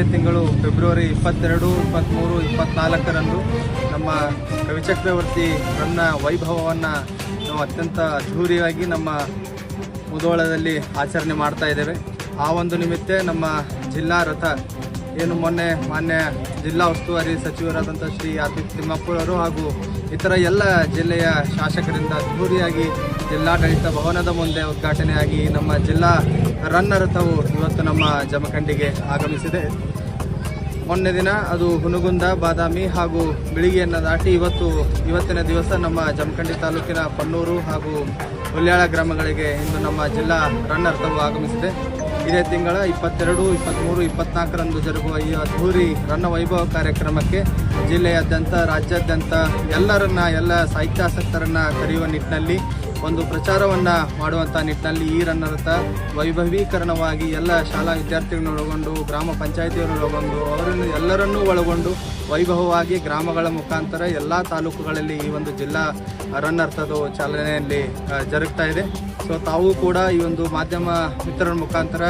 ಇಪ್ಪತ್ತೆರಡು ಇಪ್ಪತ್ತ್ಮೂರು ಇಪ್ಪತ್ತ್ನಾಲ್ಕರಂದು ನಮ್ಮ ಕವಿಚಕ್ರವರ್ತಿ ರನ್ನ ವೈಭವವನ್ನು ನಾವು ಅತ್ಯಂತ ಅದ್ಧೂರಿಯಾಗಿ ನಮ್ಮ ಮುದೋಳದಲ್ಲಿ ಆಚರಣೆ ಮಾಡ್ತಾ ಇದ್ದೇವೆ. ಆ ಒಂದು ನಿಮಿತ್ತ ನಮ್ಮ ಜಿಲ್ಲಾ ರಥ ಏನು ಮೊನ್ನೆ ಮಾನ್ಯ ಜಿಲ್ಲಾ ಉಸ್ತುವಾರಿ ಸಚಿವರಾದಂಥ ಶ್ರೀ ಆರ್ ಪಿ ಹಾಗೂ ಇತರ ಎಲ್ಲ ಜಿಲ್ಲೆಯ ಶಾಸಕರಿಂದ ಅದ್ಧೂರಿಯಾಗಿ ಜಿಲ್ಲಾಡಳಿತ ಭವನದ ಮುಂದೆ ಉದ್ಘಾಟನೆಯಾಗಿ ನಮ್ಮ ಜಿಲ್ಲಾ ರನ್ನ ತವು ಇವತ್ತು ನಮ್ಮ ಜಮಖಂಡಿಗೆ ಆಗಮಿಸಿದೆ. ಮೊನ್ನೆ ದಿನ ಅದು ಹುನಗುಂದ, ಬಾದಾಮಿ ಹಾಗೂ ಬಿಳಿಗೆಯನ್ನು ದಾಟಿ ಇವತ್ತು ಇವತ್ತಿನ ದಿವಸ ನಮ್ಮ ಜಮಖಂಡಿ ತಾಲೂಕಿನ ಪನ್ನೂರು ಹಾಗೂ ಹುಲ್ಯಾಳ ಗ್ರಾಮಗಳಿಗೆ ಇಂದು ನಮ್ಮ ಜಿಲ್ಲಾ ರನ್ನರ್ ತವು ಆಗಮಿಸಿದೆ. ಇದೇ ತಿಂಗಳ ಇಪ್ಪತ್ತೆರಡು ಇಪ್ಪತ್ತ್ಮೂರು ಇಪ್ಪತ್ನಾಲ್ಕರಂದು ಜರುಗುವ ಈ ಅದ್ಧೂರಿ ರನ್ನ ವೈಭವ ಕಾರ್ಯಕ್ರಮಕ್ಕೆ ಜಿಲ್ಲೆಯಾದ್ಯಂತ, ರಾಜ್ಯಾದ್ಯಂತ ಎಲ್ಲರನ್ನ, ಎಲ್ಲ ಸಾಹಿತ್ಯಾಸಕ್ತರನ್ನು ಕರೆಯುವ ನಿಟ್ಟಿನಲ್ಲಿ ಒಂದು ಪ್ರಚಾರವನ್ನು ಮಾಡುವಂಥ ನಿಟ್ಟಿನಲ್ಲಿ ಈ ರನ್ ರಥ ವೈಭವೀಕರಣವಾಗಿ ಎಲ್ಲ ಶಾಲಾ ವಿದ್ಯಾರ್ಥಿಗಳನ್ನು ಒಳಗೊಂಡು ಗ್ರಾಮ ಪಂಚಾಯಿತಿಯನ್ನು ಒಳಗೊಂಡು ಅವರನ್ನು ಎಲ್ಲರನ್ನೂ ಒಳಗೊಂಡು ವೈಭವವಾಗಿ ಗ್ರಾಮಗಳ ಮುಖಾಂತರ ಎಲ್ಲ ತಾಲೂಕುಗಳಲ್ಲಿ ಈ ಒಂದು ಜಿಲ್ಲಾ ರನ್ನರ್ಥದ ಚಾಲನೆಯಲ್ಲಿ ಜರುಗ್ತಾ ಇದೆ. ಸೊ ತಾವು ಕೂಡ ಈ ಒಂದು ಮಾಧ್ಯಮ ಮಿತ್ರರ ಮುಖಾಂತರ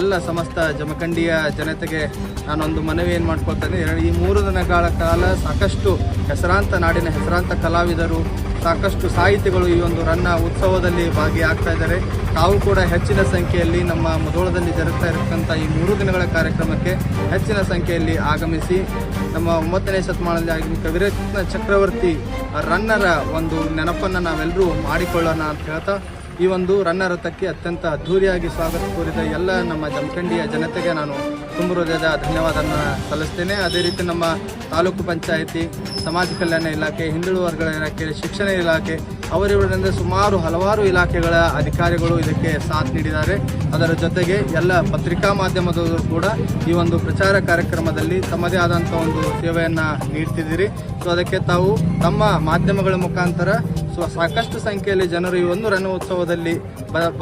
ಎಲ್ಲ ಸಮಸ್ತ ಜಮಖಂಡಿಯ ಜನತೆಗೆ ನಾನೊಂದು ಮನವಿ ಏನು ಮಾಡ್ಕೊಳ್ತೇನೆ. ಈ ಮೂರು ದಿನಗಳ ಕಾಲ ಸಾಕಷ್ಟು ಹೆಸರಾಂತ ನಾಡಿನ ಹೆಸರಾಂತ ಕಲಾವಿದರು ಸಾಕಷ್ಟು ಸಾಹಿತಿಗಳು ಈ ಒಂದು ರನ್ನ ಉತ್ಸವದಲ್ಲಿ ಭಾಗಿಯಾಗ್ತಾ ಇದ್ದಾರೆ. ತಾವು ಕೂಡ ಹೆಚ್ಚಿನ ಸಂಖ್ಯೆಯಲ್ಲಿ ನಮ್ಮ ಮುಧೋಳದಲ್ಲಿ ಜರುಗ್ತಾ ಇರತಕ್ಕಂಥ ಈ ಮೂರು ದಿನಗಳ ಕಾರ್ಯಕ್ರಮಕ್ಕೆ ಹೆಚ್ಚಿನ ಸಂಖ್ಯೆಯಲ್ಲಿ ಆಗಮಿಸಿ, ನಮ್ಮ ಒಂಬತ್ತನೇ ಶತಮಾನದಲ್ಲಿ ಆಗಿ ಕವಿರತ್ನ ಚಕ್ರವರ್ತಿ ರನ್ನರ ಒಂದು ನೆನಪನ್ನು ನಾವೆಲ್ಲರೂ ಮಾಡಿಕೊಳ್ಳೋಣ ಅಂತ ಹೇಳ್ತಾ ಈ ಒಂದು ರನ್ನ ರಥಕ್ಕೆ ಅತ್ಯಂತ ಅದ್ಧೂರಿಯಾಗಿ ಸ್ವಾಗತ ಕೋರಿದ ಎಲ್ಲ ನಮ್ಮ ಜಮಖಂಡಿಯ ಜನತೆಗೆ ನಾನು ತುಂಬ ಹೃದಯದ ಧನ್ಯವಾದನ ಸಲ್ಲಿಸ್ತೇನೆ. ಅದೇ ರೀತಿ ನಮ್ಮ ತಾಲೂಕು ಪಂಚಾಯಿತಿ, ಸಮಾಜ ಕಲ್ಯಾಣ ಇಲಾಖೆ, ಹಿಂದುಳಿದ ವರ್ಗಗಳ ಇಲಾಖೆ, ಶಿಕ್ಷಣ ಇಲಾಖೆ ಅವರಿವರಿಂದ ಸುಮಾರು ಹಲವಾರು ಇಲಾಖೆಗಳ ಅಧಿಕಾರಿಗಳು ಇದಕ್ಕೆ ಸಾಥ್ ನೀಡಿದ್ದಾರೆ. ಅದರ ಜೊತೆಗೆ ಎಲ್ಲ ಪತ್ರಿಕಾ ಮಾಧ್ಯಮದವರು ಕೂಡ ಈ ಒಂದು ಪ್ರಚಾರ ಕಾರ್ಯಕ್ರಮದಲ್ಲಿ ತಮ್ಮದೇ ಆದಂಥ ಒಂದು ಸೇವೆಯನ್ನು ನೀಡ್ತಿದ್ದೀರಿ. ಸೊ ಅದಕ್ಕೆ ತಾವು ತಮ್ಮ ಮಾಧ್ಯಮಗಳ ಮುಖಾಂತರ ಸೊ ಸಾಕಷ್ಟು ಸಂಖ್ಯೆಯಲ್ಲಿ ಜನರು ಈ ಒಂದು ರಣೋತ್ಸವದಲ್ಲಿ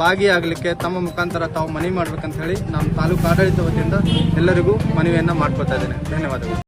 ಭಾಗಿಯಾಗಲಿಕ್ಕೆ ತಮ್ಮ ಮುಖಾಂತರ ತಾವು ಮನವಿ ಮಾಡ್ಬೇಕಂತ ಹೇಳಿ ನಮ್ಮ ತಾಲೂಕು ಆಡಳಿತ ವತಿಯಿಂದ ಎಲ್ಲರಿಗೂ ಮನವಿಯನ್ನು ಮಾಡ್ಕೊತಾ ಇದ್ದೇನೆ. ಧನ್ಯವಾದಗಳು.